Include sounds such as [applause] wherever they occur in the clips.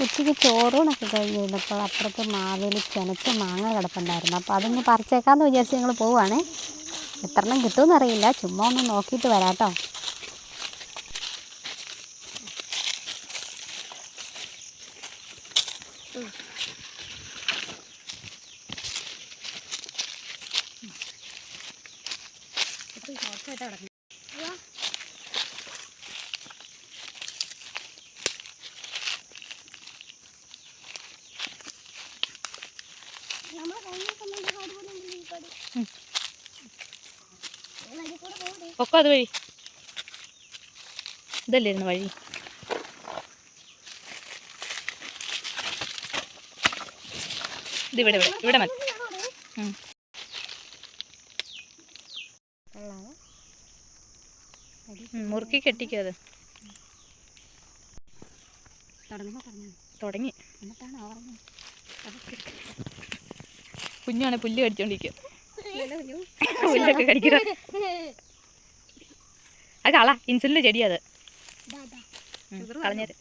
ഉച്ചയ്ക്ക് ചോറൂണൊക്കെ കഴിഞ്ഞ് കഴിഞ്ഞപ്പോൾ അപ്പുറത്ത് മാവേലി ചെനച്ച മാങ്ങ കിടപ്പുണ്ടായിരുന്നു. അപ്പോൾ അതൊന്ന് പറിച്ചേക്കാമെന്ന് വിചാരിച്ച് ഞങ്ങൾ പോവുകയാണേ. എത്ര എണ്ണം കിട്ടുമെന്ന് അറിയില്ല. ചുമ്മാ ഒന്ന് നോക്കിയിട്ട് വരാം കേട്ടോ പൊക്കോ അത് വഴി? ഇതല്ലായിരുന്നു വഴി? ഇത് ഇവിടെ ഇവിടെ ഇവിടെ മതി. മുറുക്കി കെട്ടിക്കോ അത്. പറഞ്ഞു തുടങ്ങി. എന്നിട്ടാണ് കുഞ്ഞാണ് പുല്ല് കടിച്ചോണ്ടിരിക്കും പുല്ലൊക്കെ കടിക്കുക അത് കള ഇൻസുലിന്റെ ചെടിയാ അത് കളഞ്ഞേര്.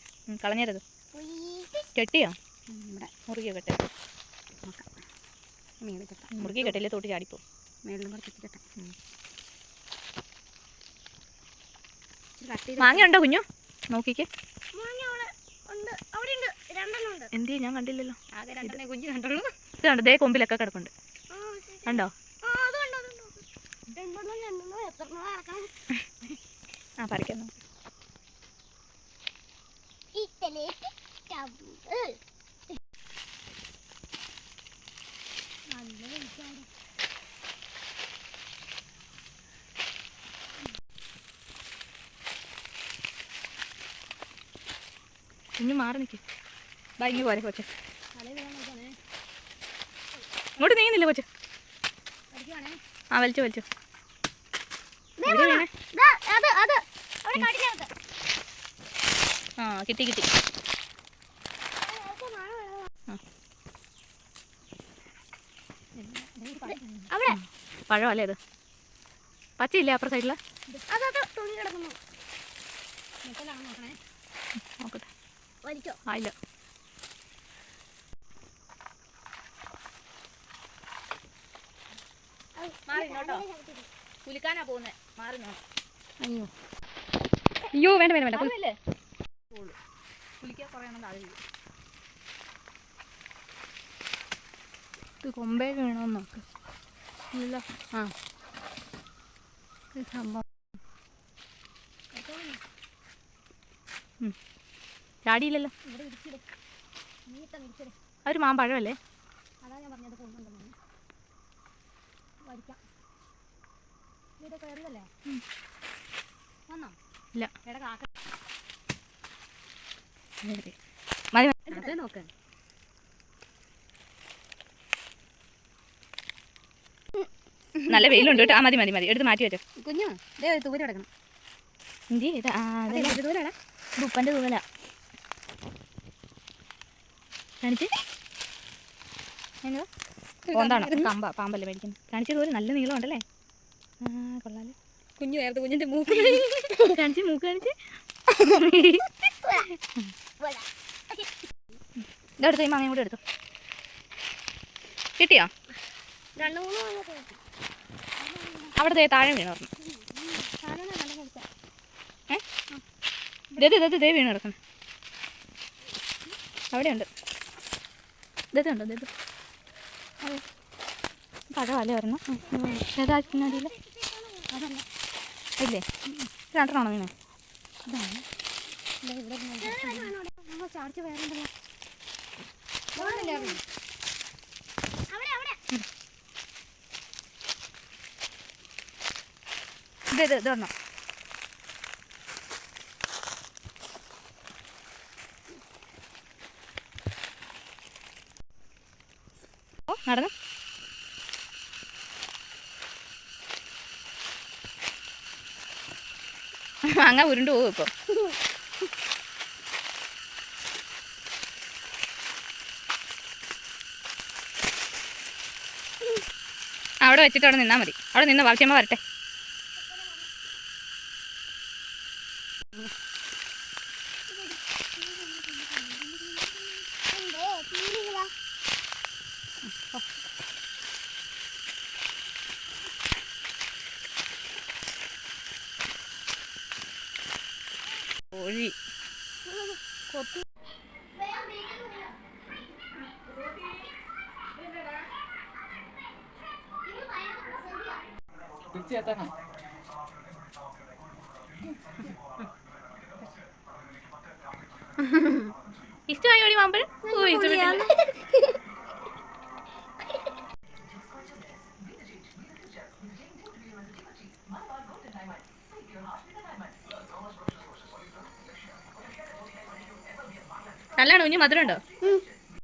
കളഞ്ഞേരത്. കെട്ടിയോ? മുറുകിയോ കെട്ടെ. നോക്കാം. മേളിൽ കെട്ടാം. മുറുക്കി കെട്ടില്ലേ തോട്ട് ചാടിപ്പോ. മാങ്ങയുണ്ടോ കൂടെ കെട്ടി. കെട്ടാം ഇച്ചിരി കട്ട് മാങ്ങ ഉണ്ടോ കുഞ്ഞു? നോക്കിക്കേ. ഉണ്ട്. അവിടെ ഉണ്ട്. രണ്ടെണ്ണം ഉണ്ട്. എന്തിയാ? ഞാൻ കണ്ടില്ലല്ലോ. ആകെ രണ്ടെണ്ണേ കുഞ്ഞു കണ്ടുള്ളൂ ഇത് കണ്ടോ ദേ കൊമ്പിലൊക്കെ കിടക്കുന്നുണ്ട് കണ്ടോ? ആ. ഇത്തലേക്ക് കുഞ്ഞു മാറി നിൽക്ക് ബാങ്കി പോലെ കൊച്ചെ. ഇങ്ങോട്ട് നീങ്ങുന്നില്ല കൊച്ചു. ആ വലിച്ചു വലിച്ചു. ആ കിട്ടി കിട്ടി. പഴമല്ലേ ഇത് പച്ചയില്ലേ അപ്പുറ സൈഡിൽ നോക്കട്ടെ. ആയില്ല കുലിക്കാനാ മാറി അയ്യോ. അയ്യോ വേണ്ട വേണ്ട വേണ്ട. കുലിക്കാൻ ഇത് കൊമ്പേ വീണോന്ന് നോക്ക്. ഇല്ല. ആ. സംഭവം. ചാടിയില്ലല്ലോ. അതൊരു മാമ്പഴമല്ലേ? അതാ ഞാൻ പറഞ്ഞത് കൊണ്ടുണ്ടെന്ന് വലിക്കാം വന്നോ? ഇല്ല. മതി അതെ നല്ല വെയിലുണ്ട് കേട്ടോ. ആ മതി മതി മതി. എടുത്ത് മാറ്റി വെച്ചോ. കുഞ്ഞു തൂര് കിടക്കണം. എന്തി തൂരാടാ ഇത് ഉപ്പന്റെ തൂവല. കാണിച്ച്? കമ്പ പാമ്പല്ലേ മേടിക്കുന്നത് കാണിച്ചത് പോലെ നല്ല നീളം ഉണ്ടല്ലേ ആ കൊള്ളാലോ. കുഞ്ഞു നേരത്തെ കുഞ്ഞിന്റെ മൂക്ക് [laughs] കാണിച്ച്. മൂക്ക് കാണിച്ച്. ഇതെടുത്ത് ഈ മാങ്ങയും കൂടെ എടുത്തു. കിട്ടിയോ? അവിടെ ദേ താഴെ വീണ് പറഞ്ഞു സാധനം നല്ല കൊടുക്കാം ഏ ഇതേ ഇതേ ദേ വീണ് കിടക്കണം അവിടെയുണ്ട്. ഇതേ ഉണ്ടോ? ഇതേ പഴ വല വരണം ഏതാക്കില്ല അതല്ല ഇല്ലേ? രണ്ടെണ്ണമാണോ വീണേ ഇതാണ് ഇവിടെ ചാർജ് വേറെ ഉണ്ടല്ലോ അവിടെ. അവിടെ ഇത് ഇത് ഇതൊരെണ്ണം. നടന്നു. മാങ്ങ ഉരുണ്ട് പോകും ഇപ്പം അവിടെ വെച്ചിട്ട് അവിടെ നിന്നാൽ മതി അവിടെ നിന്ന് വളർച്ചമ്മ വരട്ടെ Oh. കോഴി ഇഷ്ടമായി ഓടി മാമ്പഴം? ഓ നല്ലതാണോ ഇനി മധുരം ഉണ്ടോ?